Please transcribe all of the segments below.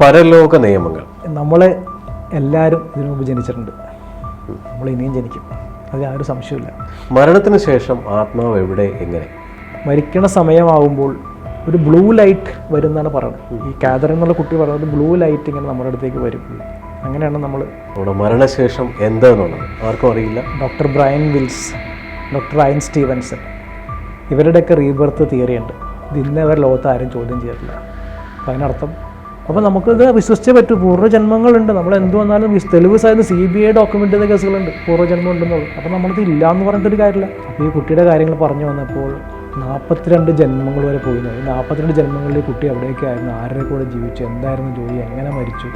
പരലോക നിയമങ്ങൾ. നമ്മളെ എല്ലാവരും ഇതിനു മുമ്പ് ജനിച്ചിട്ടുണ്ട്. നമ്മൾ ഇനിയും ജനിക്കും. അതിൽ ആ ഒരു സംശയമില്ല മരണത്തിന് ശേഷം ആത്മാവ് എവിടെ? എങ്ങനെ? മരിക്കണ സമയമാകുമ്പോൾ ഒരു ബ്ലൂ ലൈറ്റ് വരുന്നതാണ് പറയുന്നത് ഈ കാതറിൻ എന്നുള്ള കുട്ടി പറയുന്നത് ബ്ലൂ ലൈറ്റ് ഇങ്ങനെ നമ്മുടെ അടുത്തേക്ക് വരും. അങ്ങനെയാണ് നമ്മൾ നമ്മുടെ മരണശേഷം എന്താണെന്നുള്ളത് ആർക്കും അറിയില്ല. Doctor Brian Weiss doctor Ryan Stevenson ഇവരുടെയൊക്കെ റീബർത്ത് തിയറി ഉണ്ട് ഇത് ഇന്നേ വരെ ലോകത്ത് ആരും ചോദ്യം ചെയ്തിട്ടില്ല. അപ്പം അതിനർത്ഥം അപ്പോൾ നമുക്കിത് വിശ്വസിച്ചേ പറ്റൂ. പൂർവജന്മങ്ങളുണ്ട്. നമ്മൾ എന്ത് വന്നാലും തെളിവ് സാധ്യത സി ബി ഐ ഡോക്യുമെന്റ് ചെയ്ത കേസുകളുണ്ട്. പൂർവജന്മം ഉണ്ടെന്നുള്ളത് അപ്പോൾ നമ്മളിത് ഇല്ല എന്ന് പറഞ്ഞിട്ടൊരു കാര്യമില്ല. അപ്പോൾ ഈ കുട്ടിയുടെ കാര്യങ്ങൾ പറഞ്ഞു വന്നപ്പോൾ നാൽപ്പത്തിരണ്ട് ജന്മങ്ങൾ വരെ പോയി ഈ നാൽപ്പത്തിരണ്ട് ജന്മങ്ങളിൽ കുട്ടി എവിടെയൊക്കെയായിരുന്നു? ആരുടെ കൂടെ ജീവിച്ചു? എന്തായിരുന്നു ജോലി? എങ്ങനെ മരിച്ചു?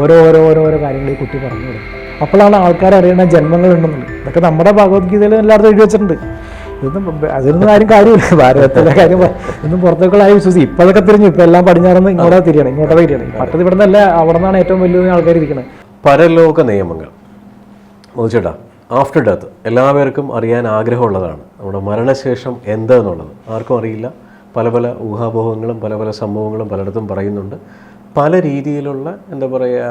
ഓരോ ഓരോ ഓരോ ഓരോ കാര്യങ്ങൾ ഈ കുട്ടി പറഞ്ഞു കൊടുക്കും അപ്പോഴാണ് ആൾക്കാർ അറിയണ ജന്മങ്ങളുണ്ടെന്നുള്ളത്. ഇതൊക്കെ നമ്മുടെ ഭഗവത്ഗീതയിൽ എല്ലായിടത്തും എഴുതി വെച്ചിട്ടുണ്ട്. ഇതൊന്നും അതിനൊന്നും ആരും കാര്യമില്ല. ഭാരതത്തിലെ കാര്യം ഇന്നും പുറത്തേക്കുള്ള ആയി വിശ്വസിക്കും. ഇപ്പോഴൊക്കെ തിരിഞ്ഞു ഇപ്പൊ എല്ലാം പടിഞ്ഞാറന്ന് ഇങ്ങോട്ടാ തിരിയണം ഇങ്ങോട്ടാ തിരിയണം. പട്ടത് ഇവിടെ നിന്നല്ല അവിടെ നിന്നാണ് ഏറ്റവും വലിയ ആൾക്കാർ ഇരിക്കുന്നത് പരലോക നിയമങ്ങൾ. ചേട്ടാ ആഫ്റ്റർ ഡെത്ത് എല്ലാവർക്കും അറിയാൻ ആഗ്രഹമുള്ളതാണ്. നമ്മുടെ മരണശേഷം എന്താന്നുള്ളത്. ആർക്കും അറിയില്ല. പല പല ഊഹാപോഹങ്ങളും പല പല സംഭവങ്ങളും പലയിടത്തും പറയുന്നുണ്ട്. പല രീതിയിലുള്ള എന്താ പറയുക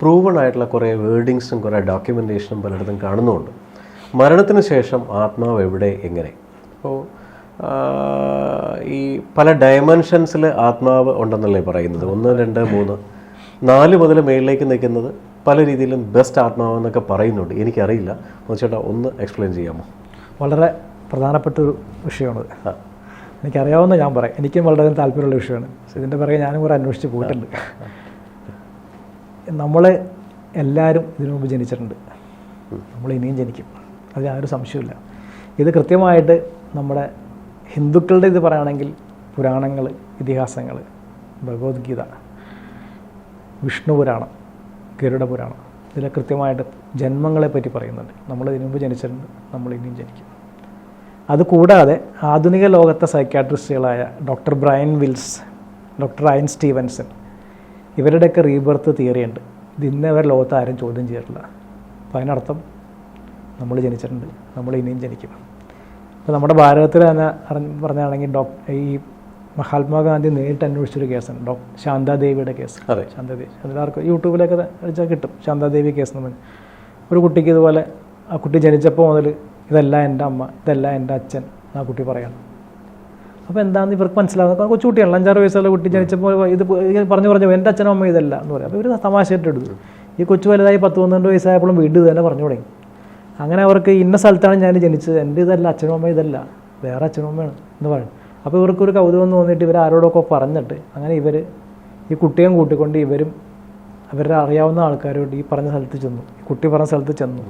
പ്രൂവൺ ആയിട്ടുള്ള കുറേ വേർഡിങ്സും കുറേ ഡോക്യുമെന്റേഷനും പലയിടത്തും കാണുന്നുമുണ്ട്. മരണത്തിന് ശേഷം ആത്മാവ് എവിടെ? എങ്ങനെ? അപ്പോൾ ഈ പല ഡയമെൻഷൻസിൽ ആത്മാവ് ഉണ്ടെന്നല്ലേ പറയുന്നത്. ഒന്ന് രണ്ട് മൂന്ന്. നാല് മുതൽ മേളിലേക്ക് നിൽക്കുന്നത് പല രീതിയിലും ബെസ്റ്റ് ആത്മാവെന്നൊക്കെ പറയുന്നുണ്ട്. എനിക്കറിയില്ല. ചേട്ടാ ഒന്ന് എക്സ്പ്ലെയിൻ ചെയ്യാമോ? വളരെ പ്രധാനപ്പെട്ട ഒരു വിഷയമാണ്. എനിക്കറിയാവുന്ന ഞാൻ പറയാം. എനിക്കും വളരെ താല്പര്യമുള്ള വിഷയമാണ്. ഇതിന്റെ പിറകെ ഞാനും കൂടെ അന്വേഷിച്ച് പോയിട്ടുണ്ട്. നമ്മൾ എല്ലാവരും ഇതിനു മുമ്പ് ജനിച്ചിട്ടുണ്ട്. നമ്മൾ ഇനിയും ജനിക്കും. അത് യാതൊരു സംശയമില്ല ഇത് കൃത്യമായിട്ട് നമ്മുടെ ഹിന്ദുക്കളുടെ ഇത് പറയുകയാണെങ്കിൽ പുരാണങ്ങൾ ഇതിഹാസങ്ങൾ ഭഗവത്ഗീത വിഷ്ണു പുരാണം ഗരുഡ പുരാണം ഇതിൽ കൃത്യമായിട്ട് ജന്മങ്ങളെ പറ്റി പറയുന്നുണ്ട്. നമ്മൾ ഇതിനു മുമ്പ് ജനിച്ചിട്ടുണ്ട് നമ്മൾ ഇനിയും ജനിക്കും. അതുകൂടാതെ ആധുനിക ലോകത്തെ സൈക്യാട്രിസ്റ്റുകളായ doctor Brian Weiss doctor Ian Stevenson ഇവരുടെയൊക്കെ റീബർത്ത് തിയറി ഉണ്ട്. ഇത് ഇന്നേ ലോകത്ത് ആരും ചോദ്യം ചെയ്തിട്ടില്ല. അപ്പോൾ അതിനർത്ഥം നമ്മൾ ജനിച്ചിട്ടുണ്ട്. നമ്മൾ ഇനിയും ജനിക്കും. അപ്പോൾ നമ്മുടെ ഭാരതത്തിൽ തന്നെ അറിഞ്ഞ് പറഞ്ഞാണെങ്കിൽ ഡോ ഈ മഹാത്മാഗാന്ധി നേരിട്ട് അന്വേഷിച്ചൊരു കേസാണ് ഡോ ശാന്താദേവിയുടെ കേസ്. അതെ. ശാന്താദേവി. എല്ലാവർക്കും യൂട്യൂബിലൊക്കെ അടിച്ചാൽ കിട്ടും. ശാന്താദേവി കേസ് എന്ന് പറഞ്ഞ് ഒരു കുട്ടിക്ക് ഇതുപോലെ ആ കുട്ടി ജനിച്ചപ്പോൾ മുതൽ ഇതല്ല എന്റെ അമ്മ ഇതല്ല എന്റെ അച്ഛൻ ആ കുട്ടി പറയണം. അപ്പോൾ എന്താണെന്ന് ഇവർക്ക് മനസ്സിലാകുന്നത് കൊച്ചുകുട്ടിയാണ് അഞ്ചാറ് വയസ്സുള്ള കുട്ടി ജനിച്ചപ്പോൾ ഇത് പറഞ്ഞു പറഞ്ഞു എന്റെ അച്ഛനും അമ്മ ഇതല്ല എന്ന് പറയും. അപ്പോൾ ഇവർ തമാശയായിട്ട് എടുത്തു. ഈ കൊച്ചു വലുതായി പത്ത് പന്ത്രണ്ട് വയസ്സായപ്പോഴും വീണ്ടും ഇത് തന്നെ പറഞ്ഞു തുടങ്ങി. അങ്ങനെ അവർക്ക് ഇന്ന സ്ഥലത്താണ് ഞാൻ ജനിച്ചത്. എന്റെ ഇതല്ല അച്ഛനും അമ്മ ഇതല്ല. വേറെ അച്ഛനും അമ്മയാണ് എന്ന് പറഞ്ഞു അപ്പോൾ ഇവർക്കൊരു കൗതുകം തോന്നിയിട്ട് ഇവർ ആരോടൊക്കെ പറഞ്ഞിട്ട് അങ്ങനെ ഇവർ ഈ കുട്ടിയും കൂട്ടിക്കൊണ്ട് ഇവരും അവരുടെ അറിയാവുന്ന ആൾക്കാരോട് ഈ പറഞ്ഞ സ്ഥലത്ത് ചെന്നു. ഈ കുട്ടി പറഞ്ഞ സ്ഥലത്ത് ചെന്നു.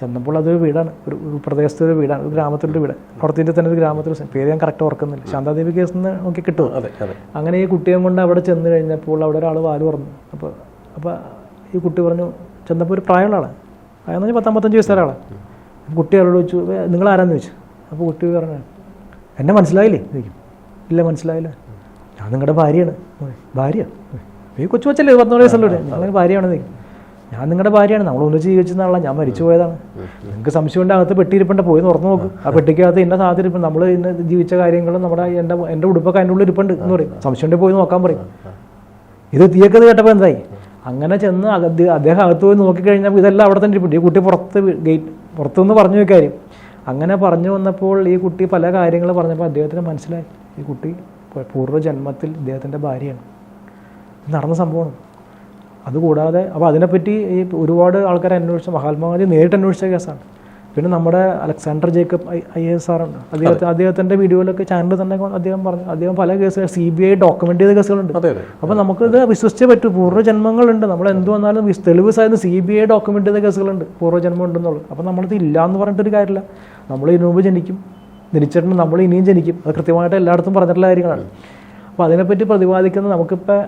ചെന്നപ്പോൾ അതൊരു വീടാണ്. ഒരു ഒരു പ്രദേശത്തെ ഒരു വീടാണ്. ഒരു ഗ്രാമത്തിലൊരു വീട് അവിടത്തിന്റെ തന്നെ ഒരു ഗ്രാമത്തിൽ പേര് ഞാൻ കറക്റ്റ് ഓർക്കുന്നില്ല. ശാന്താദേവി കേസ് നിന്ന് നോക്കി കിട്ടും അതെ അതെ. അങ്ങനെ ഈ കുട്ടിയെ കൊണ്ട് അവിടെ ചെന്ന് കഴിഞ്ഞപ്പോൾ അവിടെ ഒരാൾ വാൽ പറഞ്ഞു അപ്പോൾ അപ്പോൾ ഈ കുട്ടി പറഞ്ഞു ചെന്നപ്പോൾ ഒരു പ്രായമുള്ള ആളാണ്. എന്ന് പറഞ്ഞാൽ പത്തമ്പത്തഞ്ച് വയസ്സുള്ള ആളാണ് കുട്ടി ചോദിച്ചു നിങ്ങൾ ആരാന്ന് ചോദിച്ചു. അപ്പോൾ കുട്ടി പറഞ്ഞു എന്നെ മനസ്സിലായില്ലേ? ചോദിക്കും. ഇല്ല മനസ്സിലായില്ല. ഞാൻ നിങ്ങളുടെ ഭാര്യയാണ്. ഭാര്യ? ഈ കൊച്ചു കൊച്ചല്ലേ പത്തൊമ്പത് വയസ്സുള്ള ഞങ്ങൾ ഭാര്യയാണ്. ചോദിക്കും. ഞാൻ നിങ്ങളുടെ ഭാര്യയാണ്. നമ്മൾ ഒന്നിച്ച് ജീവിച്ചെന്നുള്ള ഞാൻ മരിച്ചു പോയതാണ്. നിങ്ങൾക്ക് സംശയമുണ്ട് അകത്ത് പെട്ടിയിരിപ്പുണ്ട് പോയി തുറന്നു നോക്കും. ആ പെട്ടിക്കകത്ത് ഇന്ന സാധ്യത നമ്മൾ ഇന്ന് ജീവിച്ച കാര്യങ്ങളും നമ്മുടെ എന്റെ എന്റെ ഉടുപ്പൊക്കെ അതിന്റെ ഉള്ളിൽ ഇരിപ്പുണ്ട് എന്ന് പറയും. സംശയമുണ്ടെങ്കിൽ പോയി നോക്കാൻ പറയും. ഇത് തീയക്കത് കേട്ടപ്പോൾ എന്തായി? അങ്ങനെ ചെന്ന് അകത്ത് അദ്ദേഹം അകത്ത് പോയി നോക്കിക്കഴിഞ്ഞപ്പോൾ ഇതെല്ലാം അവിടെ തന്നെ ഇരിപ്പുണ്ട്. ഈ കുട്ടി പുറത്ത് ഗേറ്റ് പുറത്തുനിന്ന് പറഞ്ഞു വെച്ച കാര്യം. അങ്ങനെ പറഞ്ഞു വന്നപ്പോൾ ഈ കുട്ടി പല കാര്യങ്ങൾ പറഞ്ഞപ്പോൾ അദ്ദേഹത്തിന് മനസ്സിലായി. ഈ കുട്ടി പൂർവ ജന്മത്തിൽ ഇദ്ദേഹത്തിന്റെ ഭാര്യയാണ്. നടന്ന സംഭവമാണ്. അതുകൂടാതെ അപ്പോൾ അതിനെപ്പറ്റി ഈ ഒരുപാട് ആൾക്കാർ അന്വേഷിച്ച മഹാത്മാഗാന്ധി നേരിട്ട് അന്വേഷിച്ച കേസാണ്. പിന്നെ നമ്മുടെ Alexander Jacob I S R ഉണ്ട്. അദ്ദേഹത്തെ അദ്ദേഹത്തിന്റെ വീഡിയോയിലൊക്കെ ചാനൽ തന്നെ അദ്ദേഹം പറഞ്ഞു അദ്ദേഹം പല കേസുകൾ സി ബി ഐ ഡോക്യുമെന്റ് ചെയ്ത കേസുകളുണ്ട്. അപ്പോൾ നമുക്കിത് വിശ്വസിച്ചേ പറ്റൂ. പൂർവജന്മങ്ങളുണ്ട്. നമ്മൾ എന്ത് വന്നാലും തെളിവ് സാധ്യത സി ബി ഐ ഡോക്യുമെന്റ് ചെയ്ത കേസുകളുണ്ട്. പൂർവജന്മം ഉണ്ടെന്നുള്ളത്. അപ്പോൾ നമ്മളിത് ഇല്ല എന്ന് പറഞ്ഞിട്ടൊരു കാര്യമില്ല. നമ്മൾ ഇതിനു മുമ്പ് ജനിക്കും. ജനിച്ചിട്ടുണ്ട്. നമ്മൾ ഇനിയും ജനിക്കും. അത് കൃത്യമായിട്ട് എല്ലായിടത്തും പറഞ്ഞിട്ടുള്ള കാര്യങ്ങളാണ്. അപ്പോൾ അതിനെപ്പറ്റി പ്രതിപാദിക്കുന്നത് നമുക്കിപ്പോൾ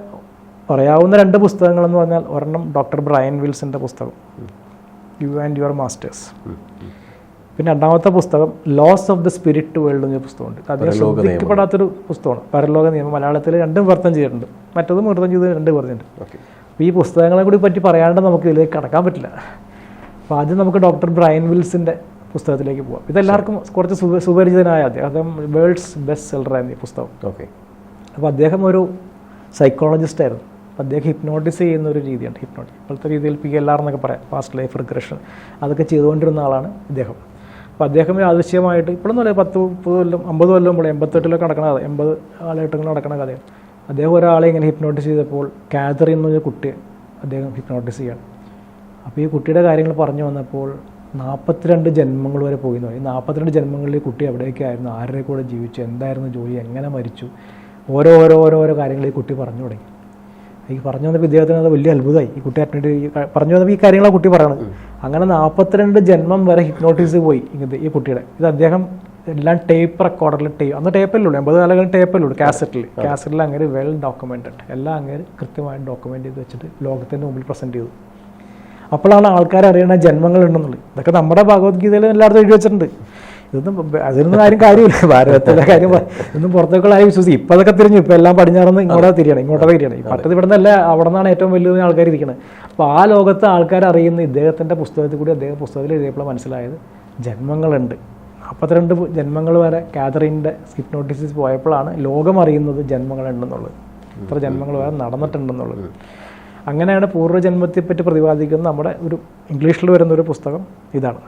പറയാവുന്ന രണ്ട് പുസ്തകങ്ങളെന്ന് പറഞ്ഞാൽ ഒരെണ്ണം ഡോക്ടർ ബ്രയൻ വിൽസിന്റെ പുസ്തകം. യു ആൻഡ് യുവർ മാസ്റ്റേഴ്സ് പിന്നെ രണ്ടാമത്തെ പുസ്തകം laws of the spirit world എന്ന പുസ്തകമുണ്ട്. അത് അധികം ശ്രദ്ധിക്കപ്പെടാത്തൊരു പുസ്തകമാണ്. പരലോക നിയമം. മലയാളത്തിൽ രണ്ടും വർത്തം ചെയ്തിട്ടുണ്ട്. മറ്റതും വർത്തം ചെയ്ത് രണ്ട് പറഞ്ഞിട്ടുണ്ട്. അപ്പോൾ ഈ പുസ്തകങ്ങളെ കൂടി പറ്റി പറയാണ്ട് നമുക്ക് ഇതിലേക്ക് കടക്കാൻ പറ്റില്ല. അപ്പോൾ ആദ്യം നമുക്ക് ഡോക്ടർ ബ്രയൻ വിൽസിന്റെ പുസ്തകത്തിലേക്ക് പോവാം. ഇതെല്ലാവർക്കും കുറച്ച് സുപരിചിതനായ അദ്ദേഹം വേൾഡ്സ് ബെസ്റ്റ് സെല്ലർ ആയിരുന്നു ഈ പുസ്തകം. ഓക്കെ. അപ്പോൾ അദ്ദേഹം ഒരു സൈക്കോളജിസ്റ്റ് ആയിരുന്നു. അപ്പോൾ അദ്ദേഹം ഹിപ്നോട്ടിസ് ചെയ്യുന്ന ഒരു രീതിയുണ്ട് ഹിപ്നോട്ടിസ് ഇപ്പോഴത്തെ രീതിയിൽ പി എൽ ആർ എന്നൊക്കെ പറയാം പാസ്റ്റ് ലൈഫ് റിഗ്രഷൻ അതൊക്കെ ചെയ്തുകൊണ്ടിരുന്ന ആളാണ് ഇദ്ദേഹം. അപ്പോൾ അദ്ദേഹം ആദൃശ്യമായിട്ട് ഇപ്പോഴൊന്നും അല്ല പത്ത് മുപ്പത് കൊല്ലം അമ്പത് കൊല്ലം മുമ്പ് എൺപത്തെട്ടിലൊക്കെ നടക്കണ കഥ എൺപത് കാലഘട്ടങ്ങളിൽ നടക്കണ കഥയാണ്. അദ്ദേഹം ഒരാളെ ഇങ്ങനെ ഹിപ്നോട്ടിസ് ചെയ്തപ്പോൾ കാതറി എന്നൊരു പറഞ്ഞ കുട്ടിയെ അദ്ദേഹം ഹിപ്നോട്ടിസ് ചെയ്യാണ്. അപ്പോൾ ഈ കുട്ടിയുടെ കാര്യങ്ങൾ പറഞ്ഞു വന്നപ്പോൾ നാൽപ്പത്തിരണ്ട് ജന്മങ്ങൾ വരെ പോയി എന്ന് പറയും നാൽപ്പത്തിരണ്ട് ജന്മങ്ങളിൽ കുട്ടി എവിടെയൊക്കെയായിരുന്നു ആരുടെ കൂടെ ജീവിച്ചു എന്തായിരുന്നു ജോലി എങ്ങനെ മരിച്ചു? ഓരോ ഓരോ ഓരോ ഓരോ കാര്യങ്ങൾ ഈ കുട്ടി പറഞ്ഞു തുടങ്ങി. ഈ പറഞ്ഞു വന്നപ്പോൾ ഇദ്ദേഹത്തിന് അത് വലിയ അത്ഭുതമായി. ഈ കുട്ടി അറ്റൻഡ് പറഞ്ഞു വന്നപ്പോൾ ഈ കാര്യങ്ങളാണ് കുട്ടി പറയണത്. അങ്ങനെ നാൽപ്പത്തിരണ്ട് ജന്മം വരെ ഹിപ്നോട്ടിസ് പോയി ഈ കുട്ടിയുടെ. ഇത് അദ്ദേഹം എല്ലാം ടേപ്പ് റെക്കോർഡറിൽ ടേപ്പ് അന്ന് ടേപ്പല്ലുള്ളൂ എൺപത് കാലങ്ങളിൽ ടേപ്പല്ലുള്ളൂ കാസറ്റിൽ കാസറ്റിൽ അങ്ങനെ വെൽ ഡോക്യുമെന്റഡ് എല്ലാം അങ്ങനെ കൃത്യമായി ഡോക്യുമെന്റ് ചെയ്ത് വെച്ചിട്ട് ലോകത്തിന്റെ മുമ്പിൽ പ്രസന്റ് ചെയ്തു. അപ്പോഴാണ് ആൾക്കാർ അറിയണ ജന്മങ്ങളുണ്ടെന്നുള്ളത് ഇതൊക്കെ നമ്മുടെ ഭഗവത്ഗീതയിൽ എല്ലായിടത്തും എഴുതി വെച്ചിട്ടുണ്ട്. ഇതൊന്നും അതിനൊന്നും ആരും കാര്യമില്ല. ഭാരതത്തിലെ കാര്യം ഇന്നും പുറത്തേക്കുള്ള ആരും വിശ്വസിക്കും ഇപ്പം അതൊക്കെ തിരിഞ്ഞു. ഇപ്പം എല്ലാം പടിഞ്ഞാറുന്ന് ഇങ്ങോട്ടാ തിരിയണം. ഇങ്ങോട്ടാ തിരിയണം. പട്ടത് ഇവിടെ നിന്നല്ല അവിടെ നിന്നാണ് ഏറ്റവും വലിയ ആൾക്കാർ ഇരിക്കുന്നത് അപ്പോൾ ആ ലോകത്ത് ആൾക്കാർ അറിയുന്ന ഇദ്ദേഹത്തിന്റെ പുസ്തകത്തിൽ കൂടി അദ്ദേഹം പുസ്തകത്തിൽ എഴുതിയപ്പോൾ മനസ്സിലായത് ജന്മങ്ങളുണ്ട്. നാൽപ്പത്തിരണ്ട് ജന്മങ്ങൾ വരെ കാതറിന്റെ ഹിപ്നോട്ടിസിസ് പോയപ്പോഴാണ് ലോകം അറിയുന്നത് ജന്മങ്ങളുണ്ടെന്നുള്ളത്. ഇത്ര ജന്മങ്ങൾ വരെ നടന്നിട്ടുണ്ടെന്നുള്ളത്. അങ്ങനെയാണ് പൂർവജന്മത്തെപ്പറ്റി പ്രതിപാദിക്കുന്ന നമ്മുടെ ഒരു ഇംഗ്ലീഷിൽ വരുന്ന ഒരു പുസ്തകം ഇതാണ്.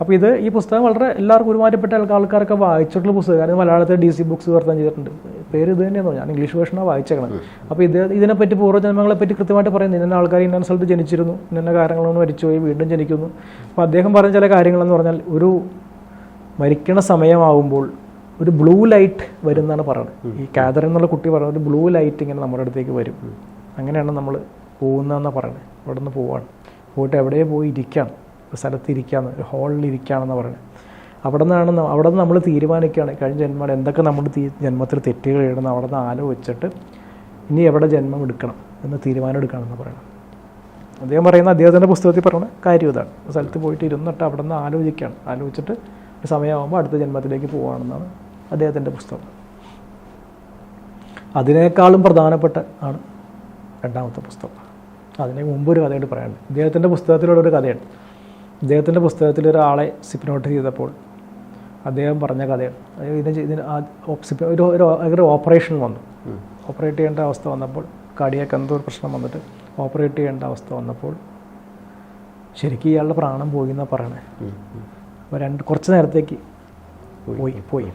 അപ്പോൾ ഇത് ഈ പുസ്തകം വളരെ എല്ലാവർക്കും ഒരുമാറ്റപ്പെട്ട ആൾക്കാർക്കൊക്കെ ആൾക്കാരൊക്കെ വായിച്ചിട്ടുള്ള പുസ്തകം. കാരണം മലയാളത്തിൽ ഡി സി ബുക്സ് വിവർത്തനം ചെയ്തിട്ടുണ്ട്. പേര് ഇത് തന്നെയാണോ ഞാൻ ഇംഗ്ലീഷ് വേർഷനാണ് വായിച്ചേക്കണം അപ്പോൾ ഇത് ഇതിനെപ്പറ്റി പൂർവജന്മങ്ങളെ പറ്റി കൃത്യമായിട്ട് പറയുന്നത് ഇന്ന ആൾക്കാർ ഇന്ന സ്ഥലത്ത് ജനിച്ചിരുന്നു ഇന്ന കാര്യങ്ങളൊന്നും മരിച്ചുപോയി വീണ്ടും ജനിക്കുന്നു. അപ്പോൾ അദ്ദേഹം പറഞ്ഞ ചില കാര്യങ്ങളെന്ന് പറഞ്ഞാൽ ഒരു മരിക്കണ സമയമാകുമ്പോൾ ഒരു ബ്ലൂ ലൈറ്റ് വരുന്നതാണ് പറയുന്നത്. ഈ കാതർ എന്നുള്ള കുട്ടി പറയുന്നത് ഒരു ബ്ലൂ ലൈറ്റ് ഇങ്ങനെ നമ്മുടെ അടുത്തേക്ക് വരും. അങ്ങനെയാണ് നമ്മൾ പോകുന്നതെന്നാണ് പറയുന്നത്. ഇവിടെ നിന്ന് പോവാണ്. പോയിട്ട് എവിടെയോ പോയി ഇരിക്കുകയാണ് ഒരു സ്ഥലത്ത് ഇരിക്കുകയാണ് ഒരു ഹാളിൽ ഇരിക്കുകയാണെന്ന് പറയുന്നത് അവിടെ നിന്നാണ് അവിടെ നിന്ന് നമ്മൾ തീരുമാനിക്കുകയാണ് കഴിഞ്ഞ ജന്മം എന്തൊക്കെ നമ്മൾ തീ ജന്മത്തിൽ തെറ്റുകൾ ഇടുന്ന അവിടെ നിന്ന് ആലോചിച്ചിട്ട് ഇനി എവിടെ ജന്മം എടുക്കണം എന്ന് തീരുമാനം എടുക്കണമെന്ന് പറയണം അദ്ദേഹം പറയുന്ന അദ്ദേഹത്തിന്റെ പുസ്തകത്തിൽ പറയുന്ന കാര്യം ഇതാണ്. സ്ഥലത്ത് പോയിട്ട് ഇരുന്നിട്ട് അവിടെ നിന്ന് ആലോചിക്കുകയാണ് ആലോചിച്ചിട്ട് ഒരു സമയമാകുമ്പോൾ അടുത്ത ജന്മത്തിലേക്ക് പോവുകയാണെന്നാണ് അദ്ദേഹത്തിന്റെ പുസ്തകം. അതിനേക്കാളും പ്രധാനപ്പെട്ട ആണ് രണ്ടാമത്തെ പുസ്തകം. അതിന് മുമ്പ് ഒരു കഥയായിട്ട് പറയാനുണ്ട്. ഇദ്ദേഹത്തിന്റെ പുസ്തകത്തിലുള്ള ഒരു കഥയാണ്. ഇദ്ദേഹത്തിന്റെ പുസ്തകത്തിൽ ഒരാളെ സിപ്നോട്ട് ചെയ്തപ്പോൾ അദ്ദേഹം പറഞ്ഞ കഥയാണ്. ഇതിന് ഇതിന് ഒരു ഒരു ഓപ്പറേഷൻ വന്നു. ഓപ്പറേറ്റ് ചെയ്യേണ്ട അവസ്ഥ വന്നപ്പോൾ കടിയൊക്കെ എന്തോ ഒരു പ്രശ്നം വന്നിട്ട് ഓപ്പറേറ്റ് ചെയ്യേണ്ട അവസ്ഥ വന്നപ്പോൾ ശരിക്കും ഇയാളുടെ പ്രാണം പോയി എന്നാണ് പറയണേ. അപ്പോൾ രണ്ട് കുറച്ച് നേരത്തേക്ക് പോയി. പോയി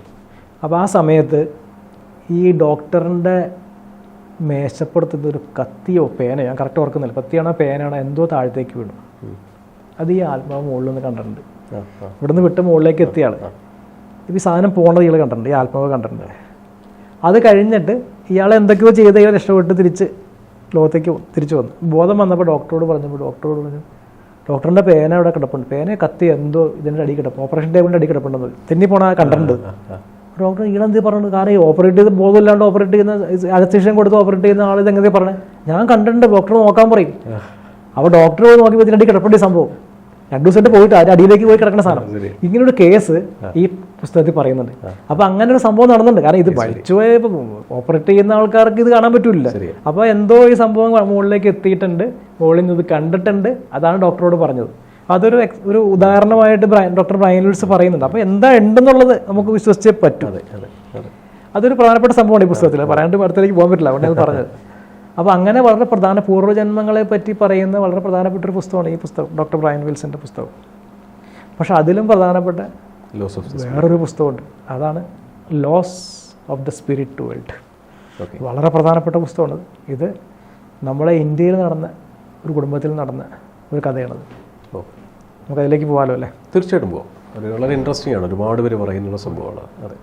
അപ്പോൾ ആ സമയത്ത് ഈ ഡോക്ടറിന്റെ മേശപ്പുറത്തുനിന്ന് ഒരു കത്തിയോ പേനയോ ഞാൻ കറക്റ്റ് ഓർക്കുന്നില്ല കത്തിയാണോ പേനയാണോ എന്തോ താഴത്തേക്ക് വീണു. അത് ഈ ആത്മാവ് മുകളിൽ നിന്ന് കണ്ടിട്ടുണ്ട്. ഇവിടുന്ന് വിട്ട് മുകളിലേക്ക് എത്തിയാണ്. ആൾ ഇപ്പം ഈ സാധനം പോകേണ്ടത് ഇയാൾ കണ്ടിട്ടുണ്ട് ഈ ആത്മാവ് കണ്ടിട്ടുണ്ട്. അത് കഴിഞ്ഞിട്ട് ഇയാൾ എന്തൊക്കെയോ ചെയ്ത് ഇയാൾ രക്ഷപ്പെട്ട് തിരിച്ച് ലോകത്തേക്ക് തിരിച്ചു വന്നു. ബോധം വന്നപ്പോൾ ഡോക്ടറോട് പറഞ്ഞപ്പോൾ ഡോക്ടറോട് പറഞ്ഞു ഡോക്ടറിന്റെ പേന അവിടെ കിടപ്പുണ്ട്. പേന കത്തി എന്തോ ഇതിന്റെ അടി കിടപ്പ് ഓപ്പറേഷൻ ടേബിളിന്റെ അടി കിടപ്പുണ്ടെന്ന് തെന്നി പോണ കണ്ടിട്ടുണ്ട്. ഡോക്ടർ ഇയാളെന്ത് പറഞ്ഞു? കാരണം ഈ ഓപ്പറേറ്റ് ചെയ്ത് ബോധമില്ലാണ്ട് ഓപ്പറേറ്റ് ചെയ്യുന്ന അനസ്തീഷൻ കൊടുത്ത് ഓപ്പറേറ്റ് ചെയ്യുന്ന ആൾ ഇതെങ്ങനെ പറഞ്ഞത് ഞാൻ കണ്ടിട്ടുണ്ട്. ഡോക്ടർ നോക്കാൻ പറയും. അപ്പോൾ ഡോക്ടർ നോക്കിയപ്പോൾ ഇതിന്റെ അടി കിടപ്പുണ്ട് സംഭവം. രണ്ടു ദിവസമായിട്ട് പോയിട്ട് അതിന്റെ അടിയിലേക്ക് പോയി കിടക്കുന്ന സാധനം. ഇങ്ങനെ ഇങ്ങനൊരു കേസ് ഈ പുസ്തകത്തിൽ പറയുന്നുണ്ട്. അപ്പൊ അങ്ങനെ ഒരു സംഭവം നടന്നുണ്ട് കാരണം ഇത് പഠിച്ചു ഓപ്പറേറ്റ് ചെയ്യുന്ന ആൾക്കാർക്ക് ഇത് കാണാൻ പറ്റില്ല അപ്പോൾ അപ്പൊ എന്തോ ഈ സംഭവം മുകളിലേക്ക് എത്തിയിട്ടുണ്ട്. മുകളിൽ നിന്ന് ഇത് കണ്ടിട്ടുണ്ട്. അതാണ് ഡോക്ടറോട് പറഞ്ഞത്. അതൊരു ഒരു ഉദാഹരണമായിട്ട് ഡോക്ടർ ബ്രൈൻ പറയുന്നുണ്ട്. അപ്പൊ എന്താ ഉണ്ടെന്നുള്ളത് നമുക്ക് വിശ്വസിച്ചേ പറ്റൂ. അതെ അതെ അതെ. അതൊരു പ്രധാനപ്പെട്ട സംഭവമാണ് ഈ പുസ്തകത്തിൽ. പറയാണ്ട് അടുത്തേക്ക് പോകാൻ പറ്റില്ല. അതുകൊണ്ട് അത് പറഞ്ഞത്. അപ്പോൾ അങ്ങനെ വളരെ പ്രധാന പൂർവജന്മങ്ങളെ പറ്റി പറയുന്ന വളരെ പ്രധാനപ്പെട്ട ഒരു പുസ്തകമാണ് ഈ പുസ്തകം ഡോക്ടർ ബ്രയൻ വിൽസന്റെ പുസ്തകം. പക്ഷെ അതിലും പ്രധാനപ്പെട്ട ലോസ് ഓഫ് വേറൊരു പുസ്തകമുണ്ട്. അതാണ് laws of the spirit world വളരെ പ്രധാനപ്പെട്ട പുസ്തകമാണ് ഇത് നമ്മളെ ഇന്ത്യയിൽ നടന്ന ഒരു കുടുംബത്തിൽ നടന്ന ഒരു കഥയാണത്. നമുക്ക് അതിലേക്ക് പോകാമല്ലോ അല്ലേ? തീർച്ചയായിട്ടും പോകാം വളരെ ഇൻട്രസ്റ്റിംഗ് ആണ്. ഒരുപാട് പേര് പറയുന്നുള്ള സംഭവമാണ് അതെ.